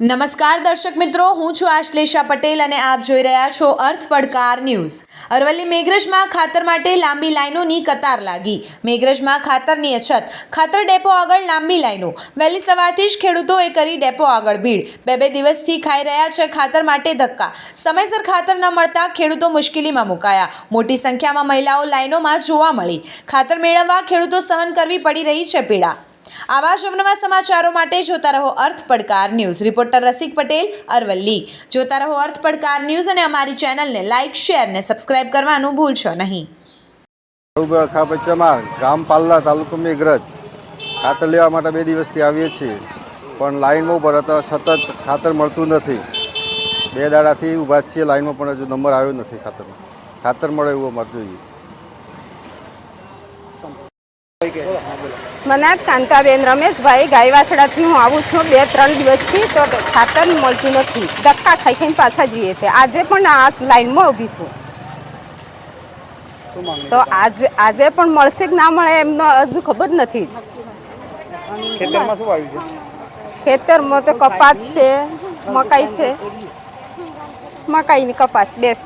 નમસ્કાર દર્શક મિત્રો, હું છું આશ્લેષા પટેલ અને આપ જોઈ રહ્યા છો અર્થ પડકાર ન્યૂઝ. અરવલ્લી મેઘરજમાં ખાતર માટે લાંબી લાઈનોની કતાર લાગી. મેઘરજમાં ખાતરની અછત. ખાતર ડેપો આગળ લાંબી લાઈનો. વહેલી સવારથી જ ખેડૂતોએ કરી ડેપો આગળ ભીડ. બે બે દિવસથી ખાઈ રહ્યા છે ખાતર માટે ધક્કા. સમયસર ખાતર ન મળતા ખેડૂતો મુશ્કેલીમાં મુકાયા. મોટી સંખ્યામાં મહિલાઓ લાઈનોમાં જોવા મળી. ખાતર મેળવવા ખેડૂતો સહન કરવી પડી રહી છે પીડા. આવા જ અવનવા સમાચારો માટે જોતા રહો અર્થ પડકાર ન્યૂઝ. રિપોર્ટર રસિક પટેલ, અરવલ્લી. જોતા રહો અર્થ પડકાર ન્યૂઝ અને અમારી ચેનલને લાઇક, શેર ને સબસ્ક્રાઇબ કરવાનું ભૂલશો નહીં. રઘુબર ખાપત ચમાર, ગામ પાલ્લા તાલુકો મેઘરજ. ખાતર લેવા માટે બે દિવસથી આવીએ છીએ, પણ લાઇનમાં ઊભા હતા સતત ખાતર મળતું નથી. બે દાડાથી ઊભા છીએ લાઈનમાં પણ હજુ નંબર આવ્યો નથી ખાતરનો. ખાતર મળે એવું અમારે જોઈએ. મનાત કાંતાબેન રમેશભાઈ ગાયવાસડાથી હું આવું છું બે ત્રણ દિવસથી તો ખાતર મળતું નથી. ધક્કા ખાઈ ખાઈને પાછા જઈએ છે આજે પણ આ લાઈનમાં ઊભી છું. તો આજે આજે પણ મળશે કે ના મળે એમનો હજુ ખબર નથી. ખેતરમાં તો કપાસ છે મકાઈ છે. મકાઈની કપાસ બેસ.